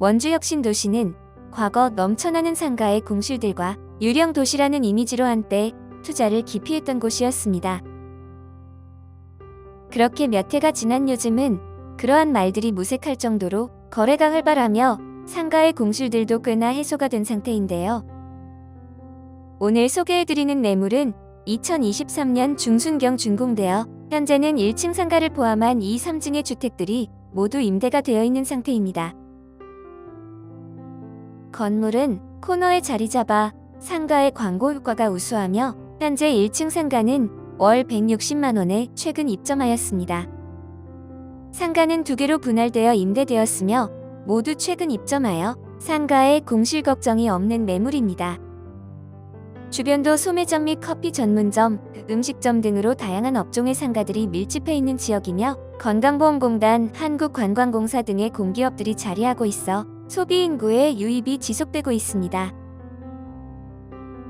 원주 혁신 도시는 과거 넘쳐나는 상가의 공실들과 유령 도시라는 이미지로 한때 투자를 기피했던 곳이었습니다. 그렇게 몇 해가 지난 요즘은 그러한 말들이 무색할 정도로 거래가 활발하며 상가의 공실들도 꽤나 해소가 된 상태인데요. 오늘 소개해드리는 매물은 2023년 중순경 준공되어 현재는 1층 상가를 포함한 2, 3층의 주택들이 모두 임대가 되어 있는 상태입니다. 건물은 코너에 자리 잡아 상가의 광고 효과가 우수하며 현재 1층 상가는 월 160만 원에 최근 입점하였습니다. 상가는 두 개로 분할되어 임대되었으며 모두 최근 입점하여 상가에 공실 걱정이 없는 매물입니다. 주변도 소매점 및 커피 전문점, 음식점 등으로 다양한 업종의 상가들이 밀집해 있는 지역이며 건강보험공단, 한국관광공사 등의 공기업들이 자리하고 있어 소비 인구의 유입이 지속되고 있습니다.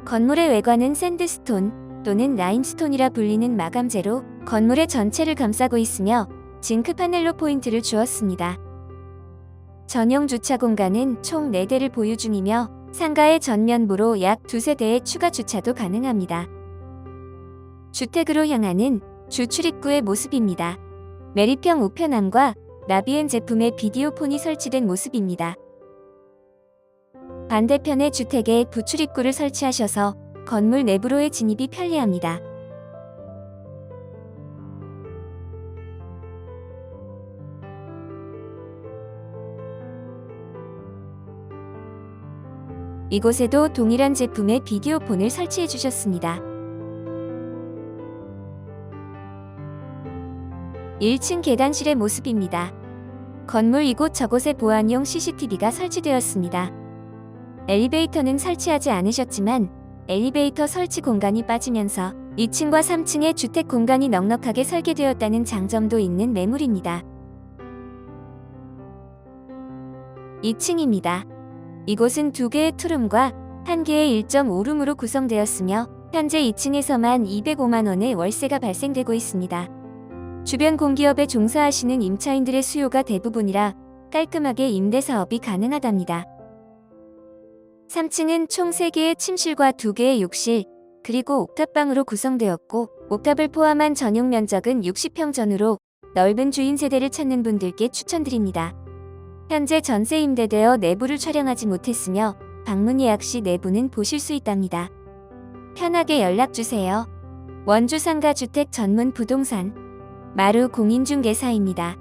건물의 외관은 샌드스톤 또는 라임스톤이라 불리는 마감재로 건물의 전체를 감싸고 있으며 징크 파넬로 포인트를 주었습니다. 전용 주차 공간은 총 4대를 보유 중이며 상가의 전면부로 약 두세 대의 추가 주차도 가능합니다. 주택으로 향하는 주 출입구의 모습입니다. 메리평 우편함과 나비엔 제품의 비디오 폰이 설치된 모습입니다. 반대편의 주택에 부출입구를 설치하셔서 건물 내부로의 진입이 편리합니다. 이곳에도 동일한 제품의 비디오 폰을 설치해 주셨습니다. 1층 계단실의 모습입니다. 건물 이곳 저곳에 보안용 CCTV가 설치되었습니다. 엘리베이터는 설치하지 않으셨지만 엘리베이터 설치 공간이 빠지면서 2층과 3층의 주택 공간이 넉넉하게 설계되었다는 장점도 있는 매물입니다. 2층입니다. 이곳은 두 개의 투룸과 한 개의 1.5룸으로 구성되었으며 현재 2층에서만 205만 원의 월세가 발생되고 있습니다. 주변 공기업에 종사하시는 임차인들의 수요가 대부분이라 깔끔하게 임대 사업이 가능하답니다. 3층은 총 3개의 침실과 2개의 욕실, 그리고 옥탑방으로 구성되었고 옥탑을 포함한 전용 면적은 60평 전후로 넓은 주인 세대를 찾는 분들께 추천드립니다. 현재 전세 임대되어 내부를 촬영하지 못했으며 방문 예약 시 내부는 보실 수 있답니다. 편하게 연락 주세요. 원주 상가 주택 전문 부동산 마루 공인중개사입니다.